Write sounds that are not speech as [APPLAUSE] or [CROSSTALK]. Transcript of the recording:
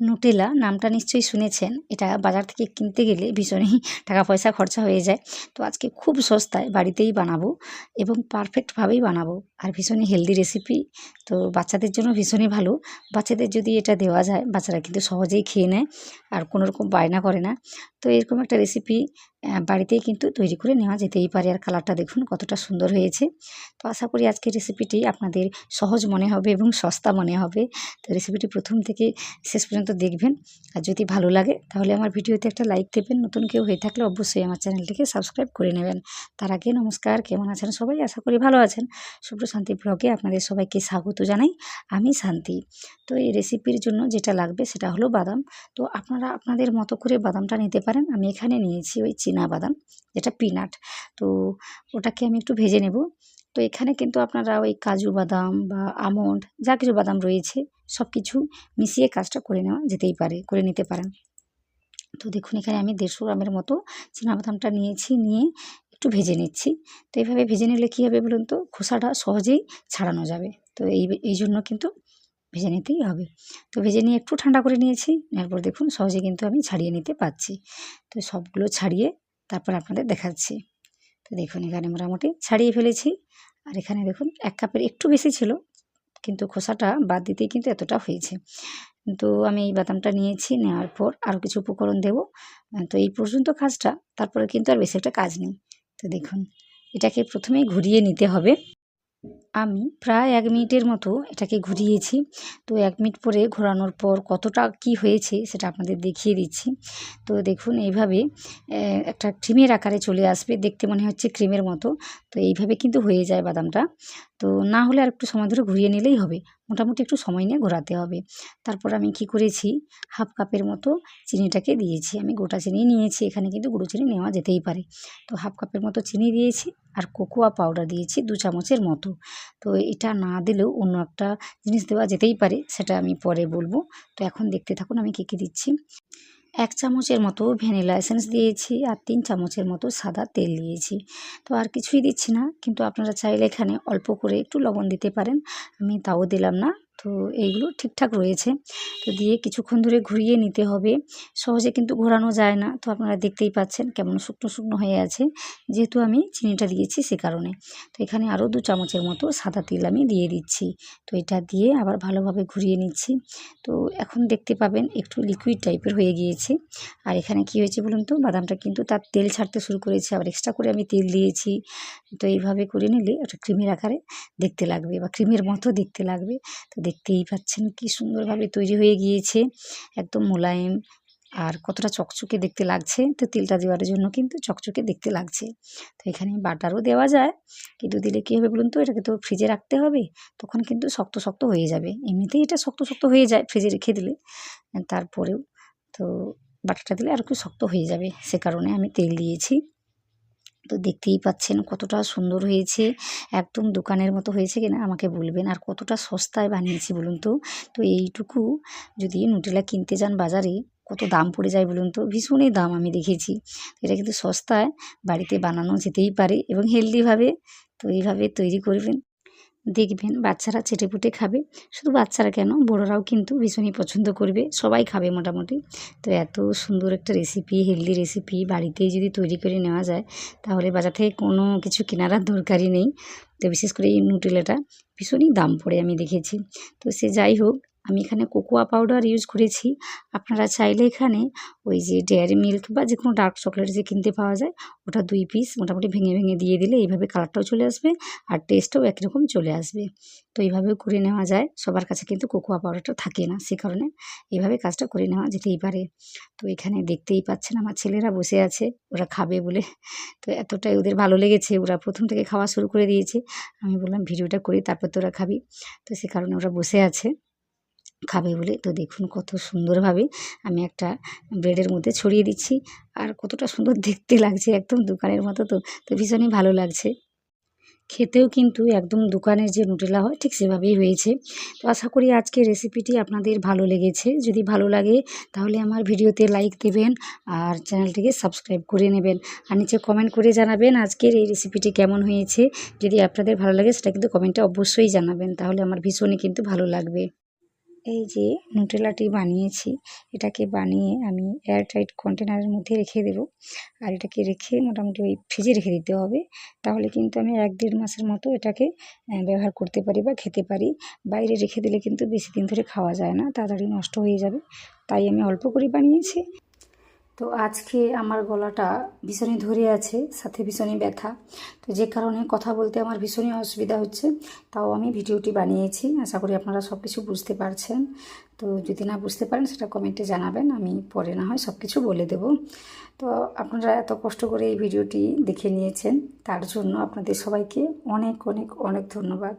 Nutella নামটা নিশ্চয়ই শুনেছেন। এটা বাজার থেকে কিনতে গেলে ভীষণই টাকা পয়সা খরচা হয়ে যায়। তো আজকে খুব সস্তায় বাড়িতেই বানাবো এবং পারফেক্টভাবেই বানাবো। আর ভীষণই হেলদি রেসিপি তো বাচ্চাদের জন্য ভীষণই ভালো। বাচ্চাদের যদি এটা দেওয়া যায়, বাচ্চারা কিন্তু সহজেই খেয়ে নেয়। আর কোনোরকম বায়না করে না। তো এরকম একটা রেসিপি বাড়িতেই কিন্তু তৈরি করে নেওয়া যেতেই পারে। আর কালারটা দেখুন কতটা সুন্দর হয়েছে। তো আশা করি আজকের রেসিপিটি আপনাদের সহজ মনে হবে এবং সস্তা মনে হবে। তো রেসিপিটি প্রথম থেকে শেষ পর্যন্ত দেখবেন। আর যদি ভালো লাগে, তাহলে আমার ভিডিওতে একটা লাইক দেবেন। নতুন কেউ হয়ে থাকলে অবশ্যই আমার চ্যানেলটিকে সাবস্ক্রাইব করে নেবেন। তার আগে নমস্কার, কেমন আছেন সবাই? আশা করি ভালো আছেন। শুভ্র শান্তি ব্লগে আপনাদের সবাইকে স্বাগত জানাই। আমি শান্তি। তো এই রেসিপির জন্য যেটা লাগবে সেটা হলো বাদাম। তো আপনারা আপনাদের মতো করে বাদামটা নিতে পারেন। আমি এখানে নিয়েছি ওই চীনা বাদাম, যেটা পিনাট তো ওটাকে আমি একটু ভেজে নেব। তো এখানে কিন্তু আপনারা ওই কাজু বাদাম বা আমন্ড, যা কিছু বাদাম রয়েছে সব কিছু মিশিয়ে কাজটা করে নেওয়া যেতেই পারে, করে নিতে পারেন। তো দেখুন, এখানে আমি দেড়শো গ্রামের মতো বাদামটা নিয়েছি, নিয়ে একটু ভেজে নিচ্ছি। তো এইভাবে ভেজে নিলে কী হবে বলুন তো? খোসাটা সহজেই ছাড়ানো যাবে। তো এই এই জন্য কিন্তু ভেজে নিতেই হবে। তো ভেজে নিয়ে একটু ঠান্ডা করে নিয়েছি, এরপর দেখুন সহজে কিন্তু আমি ছাড়িয়ে নিতে পারছি। তো সবগুলো ছাড়িয়ে তারপর আপনাদের দেখাচ্ছি। তো দেখুন এখানে মোটামুটি ছাড়িয়ে ফেলেছি। আর এখানে দেখুন এক কাপের একটু বেশি ছিল, কিন্তু খোসাটা বাদ দিতেই কিন্তু এতটা হয়েছে। তো আমি এই বাদামটা নিয়েছি, নেওয়ার পর আরও কিছু উপকরণ দেব। তো এই পর্যন্ত কাজটা, তারপরে কিন্তু আর বেশি একটা কাজ নেই। তো দেখুন, এটাকে প্রথমেই ঘুরিয়ে নিতে হবে। আমি প্রায় এক মিনিটের মতো এটাকে ঘুরিয়েছি। তো এক মিনিট পরে ঘোরানোর পর কতটা কি হয়েছে সেটা আপনাদের দেখিয়ে দিচ্ছি। তো দেখুন, এইভাবে একটা ক্রিমের আকারে চলে আসবে, দেখতে মনে হচ্ছে ক্রিমের মতো। তো এইভাবে কিন্তু হয়ে যায় বাদামটা। তো না হলে আর একটু সময় ধরে ঘুরিয়ে নিলেই হবে। মোটামুটি একটু সময় নিয়ে ঘোরাতে হবে। তারপর আমি কি করেছি? হাফ কাপের মতো চিনিটাকে দিয়েছি। আমি গোটা চিনি নিয়েছি, এখানে কিন্তু গুঁড়ো চিনি নেওয়া যেতেই পারে। তো হাফ কাপের মতো চিনি দিয়েছি আর কোকোয়া পাউডার দিয়েছি দু চামচের মতো। তো এটা না দিলেও অন্য একটা জিনিস দেওয়া যেতেই পারে, সেটা আমি পরে বলব। তো এখন দেখতে থাকুন আমি কী কী দিচ্ছি। এক চামচের মতো ভ্যানিলা এসেন্স দিয়েছি আর তিন চামচের মতো সাদা তেল দিয়েছি। তো আর কিছুই দিচ্ছি না, কিন্তু আপনারা চাইলে এখানে অল্প করে একটু লবণ দিতে পারেন। আমি তাও দিলাম না। তো এইগুলো ঠিকঠাক রয়েছে। তো দিয়ে কিছুক্ষণ ধরে ঘুরিয়ে নিতে হবে। সহজে কিন্তু ঘোরানো যায় না। তো আপনারা দেখতেই পাচ্ছেন কেমন শুকনো শুকনো হয়ে আছে। যেহেতু আমি চিনিটা দিয়েছি সে কারণে। তো এখানে আরও দু চামচের মতো সাদা তেল আমি দিয়ে দিচ্ছি। তো এটা দিয়ে আবার ভালোভাবে ঘুরিয়ে নিচ্ছি। তো এখন দেখতে পাবেন একটু লিকুইড টাইপের হয়ে গিয়েছে। আর এখানে কি হয়েছে বলুন তো? বাদামটা কিন্তু তার তেল ছাড়তে শুরু করেছে। আবার এক্সট্রা করে আমি তেল দিয়েছি। তো এইভাবে করে নিলে ওটা ক্রিমের আকারে দেখতে লাগবে বা ক্রিমের মতো দেখতে লাগবে। তো দেখতেই পাচ্ছেন কি সুন্দরভাবে তৈরি হয়ে গিয়েছে। একদম মোলায়েম আর কতটা চকচকে দেখতে লাগছে। তো তেলটা দেওয়ার জন্য কিন্তু চকচকে দেখতে লাগছে। তো এখানে বাটারও দেওয়া যায়। কিন্তু দিলে কী হবে বলুন তো? এটাকে তো ফ্রিজে রাখতে হবে। তখন কিন্তু শক্ত শক্ত হয়ে যাবে। এমনিতেই এটা শক্ত শক্ত হয়ে যায় ফ্রিজে রেখে দিলে। তারপরেও তো বাটারটা দিলে আর একটু শক্ত হয়ে যাবে। সে কারণে আমি তেল দিয়েছি। তো দেখতেই পাচ্ছেন কতটা সুন্দর হয়েছে। একদম দোকানের মতো হয়েছে কিনা আমাকে বলবেন। আর কতটা সস্তায় বানিয়েছি বলুন তো। তো এইটুকু যদি নুটেলা কিনতে যান বাজারে, কত দাম পড়ে যায় বলুন তো? ভীষণই দাম আমি দেখেছি। এটা কিন্তু সস্তায় বাড়িতে বানানো যেতেই পারে এবং হেলদিভাবে তো এইভাবে তৈরি করবেন। দেখবেন বাচ্চারা চেটেপুটে খাবে। শুধু বাচ্চারা কেন, বড়োরাও কিন্তু ভীষণই পছন্দ করবে। সবাই খাবে মোটামুটি। তো এত সুন্দর একটা রেসিপি হেলদি রেসিপি বাড়িতেই যদি তৈরি করে নেওয়া যায়, তাহলে বাজার থেকে কোনো কিছু কেনার দরকারই নেই। তো বিশেষ করে এই নুটেলাটা ভীষণই দাম পড়ে আমি দেখেছি। তো সে যাই হোক আমি এখানে কোকোয়া পাউডার ইউজ করেছি। আপনারা চাইলে এখানে ওই যে ডেয়ারি মিল্ক বা যে কোনো ডার্ক চকলেট যে কিনতে পাওয়া যায়, ওটা দুই পিস মোটামুটি ভেঙে ভেঙে দিয়ে দিলে এইভাবে কালারটাও চলে আসবে আর টেস্টও একরকম চলে আসবে। তো এইভাবেও করে নেওয়া যায়। সবার কাছে কিন্তু কোকোয়া পাউডারটা থাকে না সে কারণে এইভাবে কাজটা করে নেওয়া যেতেই পারে। তো এখানে দেখতেই পাচ্ছেন আমার ছেলেরা বসে আছে, ওরা খাবে বলে। তো এতটাই ওদের ভালো লেগেছে, ওরা প্রথম থেকে খাওয়া শুরু করে দিয়েছে। আমি বললাম, ভিডিওটা করি, তারপর তো ওরা খাবি। তো সে কারণে ওরা বসে আছে। খাবে বলে। তো দেখুন কত সুন্দরভাবে আমি একটা ব্রেডের মধ্যে ছড়িয়ে দিচ্ছি। আর কতটা সুন্দর [LAUGHS] দেখতে লাগছে একদম দোকানের মতো তো। তো ভীষণই ভালো লাগছে। খেতেও কিন্তু একদম দোকানের যে নুটেলা হয়, ঠিক সেভাবেই হয়েছে। তো আশা করি আজকের রেসিপিটি আপনাদের ভালো লেগেছে। যদি ভালো লাগে, তাহলে আমার ভিডিওতে লাইক দেবেন আর চ্যানেলটিকে সাবস্ক্রাইব করে নেবেন। আর নিচে কমেন্ট করে জানাবেন আজকের এই রেসিপিটি কেমন হয়েছে। যদি আপনাদের ভালো লাগে, সেটা কিন্তু কমেন্টে অবশ্যই জানাবেন। তাহলে আমার ভীষণই কিন্তু ভালো লাগবে। এই যে নুটেলাটি বানিয়েছি, এটাকে বানিয়ে আমি এয়ারটাইট কন্টেনারের মধ্যে রেখে দেবো। আর এটাকে রেখে মোটামুটি ওই ফ্রিজে রেখে দিতে হবে। তাহলে কিন্তু আমি এক দেড় মাসের মতো এটাকে ব্যবহার করতে পারি বা খেতে পারি। বাইরে রেখে দিলে কিন্তু বেশি দিন ধরে খাওয়া যায় না, তাড়াতাড়ি নষ্ট হয়ে যাবে। তাই আমি অল্প করে বানিয়েছি। তো আজকে আমার গলাটা ভীষণই ধরে আছে, সাথে ভীষণই ব্যথা। তো যে কারণে কথা বলতে আমার ভীষণই অসুবিধা হচ্ছে, তাও আমি ভিডিওটি বানিয়েছি। আশা করি আপনারা সব কিছু বুঝতে পারছেন। তো যদি না বুঝতে পারেন, সেটা কমেন্টে জানাবেন, আমি পরে না হয় সব কিছু বলে দেব। তো আপনারা এত কষ্ট করে এই ভিডিওটি দেখে নিয়েছেন, তার জন্য আপনাদের সবাইকে অনেক অনেক অনেক ধন্যবাদ।